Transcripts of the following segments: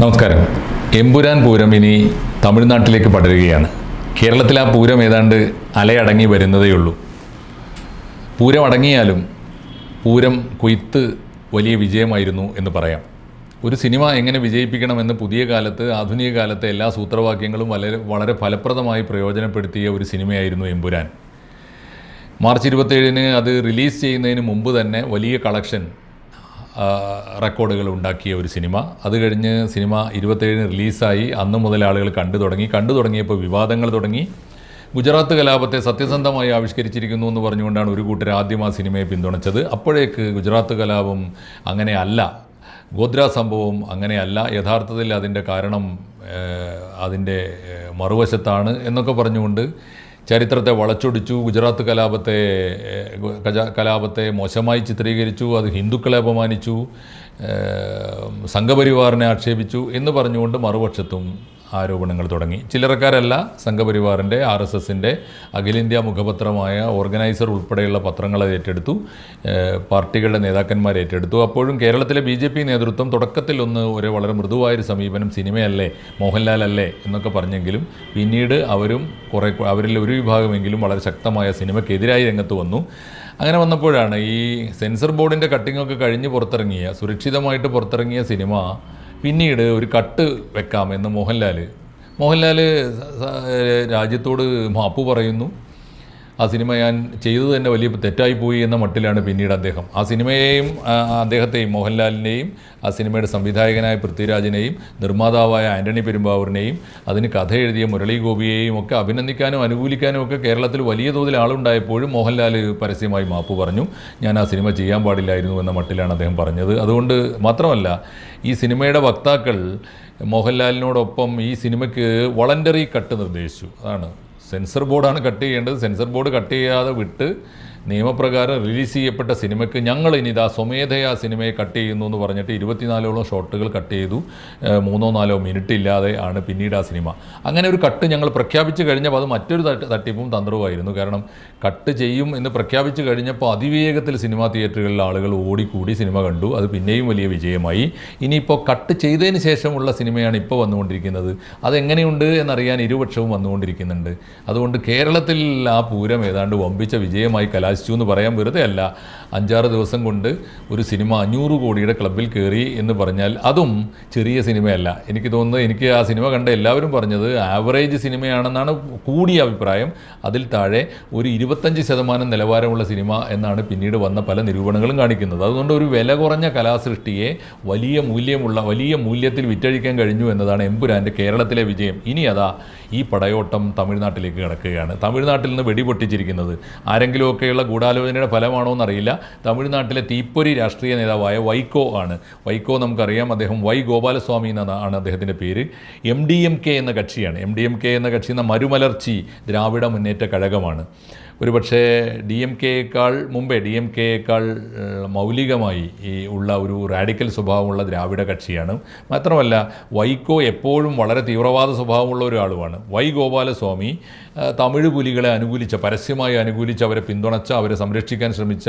നമസ്കാരം. എമ്പുരാൻ പൂരം ഇനി തമിഴ്നാട്ടിലേക്ക് പടരുകയാണ്. കേരളത്തിൽ ആ പൂരം ഏതാണ്ട് അലയടങ്ങി വരുന്നതേയുള്ളൂ പൂരം അടങ്ങിയാലും പൂരം കൊയ്ത്ത് വലിയ വിജയമായിരുന്നു എന്ന് പറയാം. ഒരു സിനിമ എങ്ങനെ വിജയിപ്പിക്കണമെന്ന് പുതിയ കാലത്ത് ആധുനിക കാലത്തെ എല്ലാ സൂത്രവാക്യങ്ങളും വളരെ വളരെ ഫലപ്രദമായി പ്രയോജനപ്പെടുത്തിയ ഒരു സിനിമയായിരുന്നു എമ്പുരാൻ. മാർച്ച് ഇരുപത്തേഴിന് അത് റിലീസ് ചെയ്യുന്നതിന് മുമ്പ് തന്നെ വലിയ കളക്ഷൻ റെക്കോർഡുകൾ ഉണ്ടാക്കിയ ഒരു സിനിമ. അത് കഴിഞ്ഞ് സിനിമ ഇരുപത്തേഴിന് റിലീസായി. അന്ന് മുതൽ ആളുകൾ കണ്ടു തുടങ്ങി. കണ്ടു തുടങ്ങിയപ്പോൾ വിവാദങ്ങൾ തുടങ്ങി. ഗുജറാത്ത് കലാപത്തെ സത്യസന്ധമായി ആവിഷ്കരിച്ചിരിക്കുന്നു എന്ന് പറഞ്ഞുകൊണ്ടാണ് ഒരു കൂട്ടർ ആദ്യം ആ സിനിമയെ പിന്തുണച്ചത്. അപ്പോഴേക്ക് ഗുജറാത്ത് കലാപം അങ്ങനെ അല്ല. ഗോദ്ര സംഭവം അങ്ങനെയല്ല യഥാർത്ഥത്തിൽ അതിന്റെ കാരണം അതിന്റെ മറുവശത്താണ് എന്നൊക്കെ പറഞ്ഞുകൊണ്ട് ചരിത്രത്തെ വളച്ചൊടിച്ചു ഗുജറാത്ത് കലാപത്തെ കലാപത്തെ മോശമായി ചിത്രീകരിച്ചു അത് ഹിന്ദുക്കളെ അപമാനിച്ചു സംഘപരിവാറിനെ ആക്ഷേപിച്ചു എന്ന് പറഞ്ഞുകൊണ്ട് മറുപക്ഷത്തും ആരോപണങ്ങൾ തുടങ്ങി. ചില്ലറക്കാരല്ല സംഘപരിവാറിന്റെ ആർ എസ് എസിന്റെ അഖിലേന്ത്യാ മുഖപത്രമായ ഓർഗനൈസർ ഉൾപ്പെടെയുള്ള പത്രങ്ങൾ ഏറ്റെടുത്തു. പാർട്ടികളുടെ നേതാക്കന്മാർ ഏറ്റെടുത്തു. അപ്പോഴും കേരളത്തിലെ ബി ജെ പി നേതൃത്വം തുടക്കത്തിൽ ഒന്ന് ഒരു വളരെ മൃദുവായൊരു സമീപനം സിനിമയല്ലേ മോഹൻലാലല്ലേ എന്നൊക്കെ പറഞ്ഞെങ്കിലും പിന്നീട് അവരും കുറേ അവരിൽ ഒരു വിഭാഗമെങ്കിലും വളരെ ശക്തമായ സിനിമയ്ക്കെതിരായി രംഗത്ത് വന്നു. അങ്ങനെ വന്നപ്പോഴാണ് ഈ സെൻസർ ബോർഡിന്റെ കട്ടിങ്ങൊക്കെ കഴിഞ്ഞ് പുറത്തിറങ്ങിയ സുരക്ഷിതമായിട്ട് പുറത്തിറങ്ങിയ സിനിമ പിന്നീട് ഒരു കട്ട് വെക്കാം എന്ന് മോഹൻലാൽ മോഹൻലാൽ രാജ്യത്തോട് മാപ്പ് പറയുന്നു. ആ സിനിമ ഞാൻ ചെയ്തത് തന്നെ വലിയ തെറ്റായിപ്പോയി എന്ന മട്ടിലാണ് പിന്നീട് അദ്ദേഹം. ആ സിനിമയെയും അദ്ദേഹത്തെയും മോഹൻലാലിനെയും ആ സിനിമയുടെ സംവിധായകനായ പൃഥ്വിരാജിനെയും നിർമ്മാതാവായ ആന്റണി പെരുമ്പാവൂരിനെയും അതിന് കഥ എഴുതിയ മുരളി ഗോപിയെയും ഒക്കെ അഭിനന്ദിക്കാനും അനുകൂലിക്കാനും ഒക്കെ കേരളത്തിൽ വലിയ തോതിൽ ആളുണ്ടായപ്പോഴും മോഹൻലാൽ പരസ്യമായി മാപ്പ് പറഞ്ഞു. ഞാൻ ആ സിനിമ ചെയ്യാൻ പാടില്ലായിരുന്നു എന്ന മട്ടിലാണ് അദ്ദേഹം പറഞ്ഞത്. അതുകൊണ്ട് മാത്രമല്ല ഈ സിനിമയുടെ വക്താക്കൾ മോഹൻലാലിനോടൊപ്പം ഈ സിനിമയ്ക്ക് വളണ്ടറി കട്ട് നിർദ്ദേശിച്ചു. അതാണ് സെൻസർ ബോർഡാണ് കട്ട് ചെയ്യേണ്ടത്. സെൻസർ ബോർഡ് കട്ട് ചെയ്യാതെ വിട്ട് നിയമപ്രകാരം റിലീസ് ചെയ്യപ്പെട്ട സിനിമയ്ക്ക് ഞങ്ങൾ ഇനി ഇതാ സ്വമേധയാ സിനിമയെ കട്ട് ചെയ്യുന്നു എന്ന് പറഞ്ഞിട്ട് ഇരുപത്തിനാലോളം ഷോട്ടുകൾ കട്ട് ചെയ്തു. മൂന്നോ നാലോ മിനിറ്റ് ഇല്ലാതെ ആണ് പിന്നീട് ആ സിനിമ. അങ്ങനെ ഒരു കട്ട് ഞങ്ങൾ പ്രഖ്യാപിച്ചു കഴിഞ്ഞപ്പോൾ അത് മറ്റൊരു തട്ട് തട്ടിപ്പും തന്ത്രവുമായിരുന്നു. കാരണം കട്ട് ചെയ്യും എന്ന് പ്രഖ്യാപിച്ചു കഴിഞ്ഞപ്പോൾ അതിവേഗത്തിൽ സിനിമാ തിയേറ്ററുകളിൽ ആളുകൾ ഓടിക്കൂടി സിനിമ കണ്ടു. അത് പിന്നെയും വലിയ വിജയമായി. ഇനിയിപ്പോൾ കട്ട് ചെയ്തതിന് ശേഷമുള്ള സിനിമയാണ് ഇപ്പോൾ വന്നുകൊണ്ടിരിക്കുന്നത്. അതെങ്ങനെയുണ്ട് എന്നറിയാൻ ഇരുപക്ഷവും വന്നുകൊണ്ടിരിക്കുന്നുണ്ട്. അതുകൊണ്ട് കേരളത്തിൽ ആ പൂരം ഏതാണ്ട് വമ്പിച്ച വിജയമായി കലാശിച്ചു എന്ന് പറയാൻ വെറുതെ അല്ല. അഞ്ചാറ് ദിവസം കൊണ്ട് ഒരു സിനിമ അഞ്ഞൂറ് കോടിയുടെ ക്ലബിൽ കയറി എന്ന് പറഞ്ഞാൽ അതും ചെറിയ സിനിമയല്ല. എനിക്ക് തോന്നുന്നത് എനിക്ക് ആ സിനിമ കണ്ട എല്ലാവരും പറഞ്ഞത് ആവറേജ് സിനിമയാണെന്നാണ് കൂടിയ അഭിപ്രായം. അതിൽ താഴെ ഒരു ഇരുപത്തഞ്ച് ശതമാനം നിലവാരമുള്ള സിനിമ എന്നാണ് പിന്നീട് വന്ന പല നിരൂപണങ്ങളും കാണിക്കുന്നത്. അതുകൊണ്ട് ഒരു വില കുറഞ്ഞ കലാസൃഷ്ടിയെ വലിയ മൂല്യമുള്ള വലിയ മൂല്യത്തിൽ വിറ്റഴിക്കാൻ കഴിഞ്ഞു എന്നതാണ് എമ്പുരാന്റെ കേരളത്തിലെ വിജയം. ഇനി അതാ ഈ പടയോട്ടം തമിഴ്നാട്ടിലേക്ക് കിടക്കുകയാണ്. തമിഴ്നാട്ടിൽ നിന്ന് വെടിപൊട്ടിച്ചിരിക്കുന്നത്. ആരെങ്കിലുമൊക്കെയുള്ള ഗൂഢാലോചനയുടെ ഫലമാണോ എന്നറിയില്ല. തമിഴ്നാട്ടിലെ തീപ്പൊരി രാഷ്ട്രീയ നേതാവായ വൈക്കോ ആണ്. വൈക്കോ നമുക്കറിയാം അദ്ദേഹം വൈ ഗോപാലസ്വാമി എന്നാണ് അദ്ദേഹത്തിന്റെ പേര്. എം ഡി എം കെ എന്ന കക്ഷിയാണ്. എം ഡി എം കെ എന്ന കക്ഷി എന്ന മരുമലർച്ചി ദ്രാവിഡ മുന്നേറ്റ കഴകമാണ്. ഒരുപക്ഷേ ഡി എം കെയേക്കാൾ മുമ്പേ ഡി എം കെയേക്കാൾ മൗലികമായി ഈ ഉള്ള ഒരു റാഡിക്കൽ സ്വഭാവമുള്ള ദ്രാവിഡ കക്ഷിയാണ്. മാത്രമല്ല വൈക്കോ എപ്പോഴും വളരെ തീവ്രവാദ സ്വഭാവമുള്ള ഒരാളുമാണ്. വൈ ഗോപാലസ്വാമി തമിഴ് പുലികളെ അനുകൂലിച്ച പരസ്യമായി അനുകൂലിച്ച് അവരെ പിന്തുണച്ച അവരെ സംരക്ഷിക്കാൻ ശ്രമിച്ച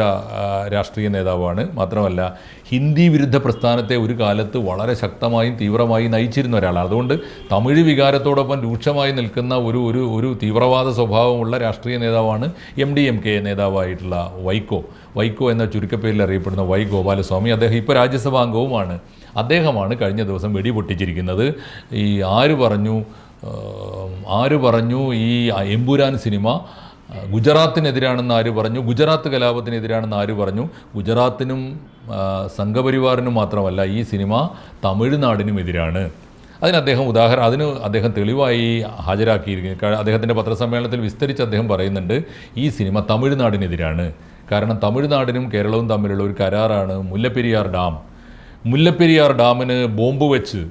രാഷ്ട്രീയ നേതാവാണ്. മാത്രമല്ല ഹിന്ദി വിരുദ്ധ പ്രസ്ഥാനത്തെ ഒരു കാലത്ത് വളരെ ശക്തമായും തീവ്രമായും നയിച്ചിരുന്ന ഒരാളാണ്. അതുകൊണ്ട് തമിഴ് വികാരത്തോടൊപ്പം രൂക്ഷമായി നിൽക്കുന്ന ഒരു ഒരു ഒരു തീവ്രവാദ സ്വഭാവമുള്ള രാഷ്ട്രീയ നേതാവാണ് എം ഡി എം കെ നേതാവായിട്ടുള്ള വൈക്കോ. വൈക്കോ എന്ന ചുരുക്കപ്പേരിൽ അറിയപ്പെടുന്ന വൈ ഗോപാലസ്വാമി അദ്ദേഹം ഇപ്പോൾ രാജ്യസഭാ അംഗവുമാണ്. അദ്ദേഹമാണ് കഴിഞ്ഞ ദിവസം വെടിപൊട്ടിച്ചിരിക്കുന്നത്. ഈ ആര് പറഞ്ഞു ആര് പറഞ്ഞു ഈ എമ്പുരാൻ സിനിമ ഗുജറാത്തിനെതിരാണെന്ന് ആര് പറഞ്ഞു? ഗുജറാത്ത് കലാപത്തിനെതിരാണെന്ന് ആര് പറഞ്ഞു? ഗുജറാത്തിനും സംഘപരിവാറിനും മാത്രമല്ല ഈ സിനിമ തമിഴ്നാടിനും എതിരാണ് അതിന് അദ്ദേഹം ഉദാഹരണം അതിന് അദ്ദേഹം തെളിവായി ഹാജരാക്കിയിരിക്കുന്നു. അദ്ദേഹത്തിന്റെ പത്രസമ്മേളനത്തിൽ വിസ്തരിച്ച് അദ്ദേഹം പറയുന്നുണ്ട് ഈ സിനിമ തമിഴ്നാടിനെതിരാണ്. കാരണം തമിഴ്നാടിനും കേരളവും തമ്മിലുള്ള ഒരു കരാറാണ് മുല്ലപ്പെരിയാർ ഡാം. മുല്ലപ്പെരിയാർ ഡാമിന് ബോംബ് വെച്ച്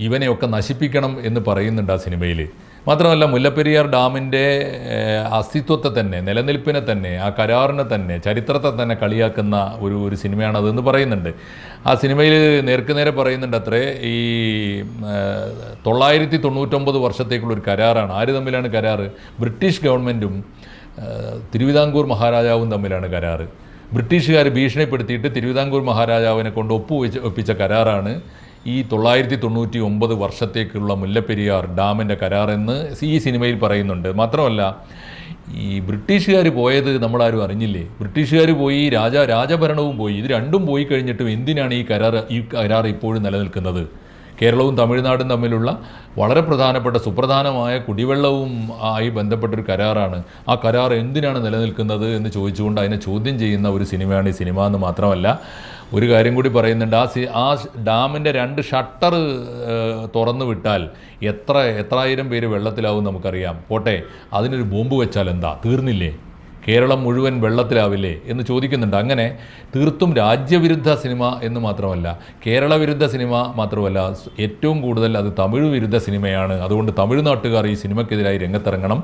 ഇവനെയൊക്കെ നശിപ്പിക്കണം എന്ന് പറയുന്നുണ്ട് ആ സിനിമയിൽ മാത്രമല്ല മുല്ലപ്പെരിയാർ ഡാമിന്റെ അസ്തിത്വത്തെ തന്നെ നിലനിൽപ്പിനെ തന്നെ ആ കരാറിനെ തന്നെ ചരിത്രത്തെ തന്നെ കളിയാക്കുന്ന ഒരു ഒരു സിനിമയാണ് അതെന്ന് പറയുന്നുണ്ട്. ആ സിനിമയിൽ നേർക്കുനേരെ പറയുന്നുണ്ട് അത്രേ ഈ തൊള്ളായിരത്തി തൊണ്ണൂറ്റൊമ്പത് വർഷത്തേക്കുള്ള ഒരു കരാറാണ്. ആര് തമ്മിലാണ് കരാറ്? ബ്രിട്ടീഷ് ഗവൺമെന്റും തിരുവിതാംകൂർ മഹാരാജാവും തമ്മിലാണ് കരാറ്. ബ്രിട്ടീഷുകാർ ഭീഷണിപ്പെടുത്തിയിട്ട് തിരുവിതാംകൂർ മഹാരാജാവിനെ കൊണ്ട് ഒപ്പുവെച്ച് ഒപ്പിച്ച കരാറാണ് ഈ തൊള്ളായിരത്തി തൊണ്ണൂറ്റി ഒമ്പത് വർഷത്തേക്കുള്ള മുല്ലപ്പെരിയാർ ഡാമിന്റെ കരാറെന്ന് ഈ സിനിമയിൽ പറയുന്നുണ്ട്. മാത്രമല്ല ഈ ബ്രിട്ടീഷുകാർ പോയത് നമ്മളാരും അറിഞ്ഞില്ലേ? ബ്രിട്ടീഷുകാർ പോയി രാജ രാജഭരണവും പോയി. ഇത് രണ്ടും പോയി കഴിഞ്ഞിട്ടും എന്തിനാണ് ഈ കരാർ ഈ കരാർ ഇപ്പോഴും നിലനിൽക്കുന്നത്? കേരളവും തമിഴ്നാടും തമ്മിലുള്ള വളരെ പ്രധാനപ്പെട്ട സുപ്രധാനമായ കുടിവെള്ളവും ആയി ബന്ധപ്പെട്ടൊരു കരാറാണ്. ആ കരാർ എന്തിനാണ് നിലനിൽക്കുന്നത് എന്ന് ചോദിച്ചുകൊണ്ട് അതിനെ ചോദ്യം ചെയ്യുന്ന ഒരു സിനിമയാണ് ഈ സിനിമ എന്ന് മാത്രമല്ല ഒരു കാര്യം കൂടി പറയുന്നുണ്ട്. ആ സി ആ ഡാമിന്റെ രണ്ട് ഷട്ടർ തുറന്നു വിട്ടാൽ എത്ര എത്രായിരം പേര് വെള്ളത്തിലാവും നമുക്കറിയാം. പോട്ടെ അതിനൊരു ബോംബ് വെച്ചാൽ എന്താ? തീർന്നില്ലേ? കേരളം മുഴുവൻ വെള്ളത്തിലാവില്ലേ എന്ന് ചോദിക്കുന്നുണ്ട്. അങ്ങനെ തീർത്തും രാജ്യവിരുദ്ധ സിനിമ എന്ന് മാത്രമല്ല കേരള വിരുദ്ധ സിനിമ മാത്രമല്ല ഏറ്റവും കൂടുതൽ അത് തമിഴ് വിരുദ്ധ സിനിമയാണ്. അതുകൊണ്ട് തമിഴ്നാട്ടുകാർ ഈ സിനിമയ്ക്കെതിരായി രംഗത്തിറങ്ങണം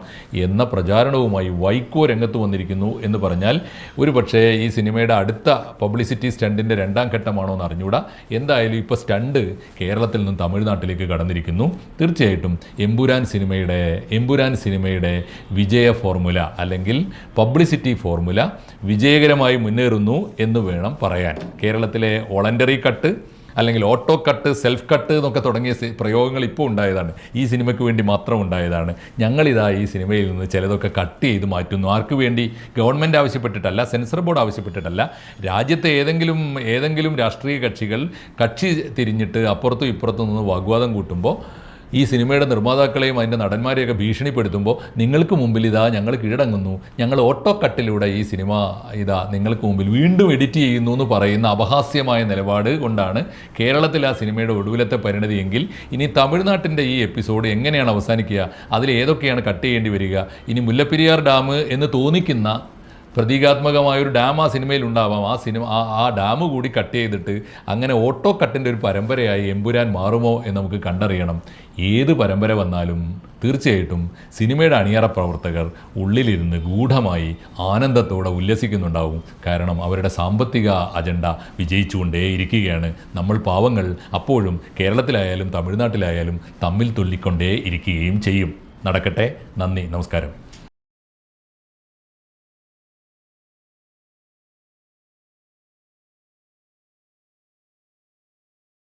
എന്ന പ്രചാരണവുമായി വൈക്കോ രംഗത്ത് വന്നിരിക്കുന്നു എന്ന് പറഞ്ഞാൽ ഒരു പക്ഷേ ഈ സിനിമയുടെ അടുത്ത പബ്ലിസിറ്റി സ്റ്റണ്ടിന്റെ രണ്ടാം ഘട്ടമാണോ എന്ന് അറിഞ്ഞുകൂടാ എന്തായാലും ഇപ്പോൾ സ്റ്റണ്ട് കേരളത്തിൽ നിന്നും തമിഴ്നാട്ടിലേക്ക് കടന്നിരിക്കുന്നു. തീർച്ചയായിട്ടും എമ്പുരാൻ സിനിമയുടെ എമ്പുരാൻ സിനിമയുടെ വിജയ ഫോർമുല അല്ലെങ്കിൽ പബ്ലിസിറ്റി ഫോർമുല വിജയകരമായി മുന്നേറുന്നു എന്ന് വേണം പറയാൻ. കേരളത്തിലെ വോളണ്ടറി കട്ട് അല്ലെങ്കിൽ ഓട്ടോ കട്ട് സെൽഫ് കട്ട് എന്നൊക്കെ തുടങ്ങിയ പ്രയോഗങ്ങൾ ഇപ്പോൾ ഉണ്ടായതാണ്. ഈ സിനിമയ്ക്ക് വേണ്ടി മാത്രം ഉണ്ടായതാണ്. ഞങ്ങളിതാ ഈ സിനിമയിൽ നിന്ന് ചിലതൊക്കെ കട്ട് ചെയ്ത് മാറ്റുന്നു. ആർക്ക് വേണ്ടി? ഗവൺമെന്റ് ആവശ്യപ്പെട്ടിട്ടല്ല സെൻസർ ബോർഡ് ആവശ്യപ്പെട്ടിട്ടല്ല. രാജ്യത്തെ ഏതെങ്കിലും ഏതെങ്കിലും രാഷ്ട്രീയ കക്ഷികൾ കക്ഷി തിരിഞ്ഞിട്ട് അപ്പുറത്തും ഇപ്പുറത്തും നിന്ന് വാഗ്വാദം കൂട്ടുമ്പോൾ ഈ സിനിമയുടെ നിർമ്മാതാക്കളെയും അതിന്റെ നടന്മാരെയൊക്കെ ഭീഷണിപ്പെടുത്തുമ്പോൾ നിങ്ങൾക്ക് മുമ്പിൽ ഇതാ ഞങ്ങൾ കീഴടങ്ങുന്നു. ഞങ്ങൾ ഓട്ടോ കട്ടിലൂടെ ഈ സിനിമ ഇതാ നിങ്ങൾക്ക് മുമ്പിൽ വീണ്ടും എഡിറ്റ് ചെയ്യുന്നു എന്ന് പറയുന്ന അപഹാസ്യമായ നിലപാട് കൊണ്ടാണ് കേരളത്തിൽ ആ സിനിമയുടെ ഒടുവിലത്തെ പരിണതിയെങ്കിൽ ഇനി തമിഴ്നാട്ടിന്റെ ഈ എപ്പിസോഡ് എങ്ങനെയാണ് അവസാനിക്കുക? അതിൽ ഏതൊക്കെയാണ് കട്ട് ചെയ്യേണ്ടി വരിക? ഇനി മുല്ലപ്പെരിയാർ ഡാം എന്ന് തോന്നിക്കുന്ന പ്രതീകാത്മകമായ ഒരു ഡാം ആ സിനിമയിൽ ഉണ്ടാവാം. ആ സിനിമ ആ ആ ഡാം കൂടി കട്ട് ചെയ്തിട്ട് അങ്ങനെ ഓട്ടോ കട്ടിന്റെ ഒരു പരമ്പരയായി എമ്പുരാൻ മാറുമോ എന്ന് നമുക്ക് കണ്ടറിയണം. ഏത് പരമ്പര വന്നാലും തീർച്ചയായിട്ടും സിനിമയുടെ അണിയറ പ്രവർത്തകർ ഉള്ളിലിരുന്ന് ഗൂഢമായി ആനന്ദത്തോടെ ഉല്ലസിക്കുന്നുണ്ടാവും. കാരണം അവരുടെ സാമ്പത്തിക അജണ്ട വിജയിച്ചുകൊണ്ടേ ഇരിക്കുകയാണ് നമ്മൾ പാവങ്ങൾ അപ്പോഴും കേരളത്തിലായാലും തമിഴ്നാട്ടിലായാലും തമ്മിൽ തുള്ളിക്കൊണ്ടേ ഇരിക്കുകയും ചെയ്യും. നടക്കട്ടെ? നന്ദി. നമസ്കാരം.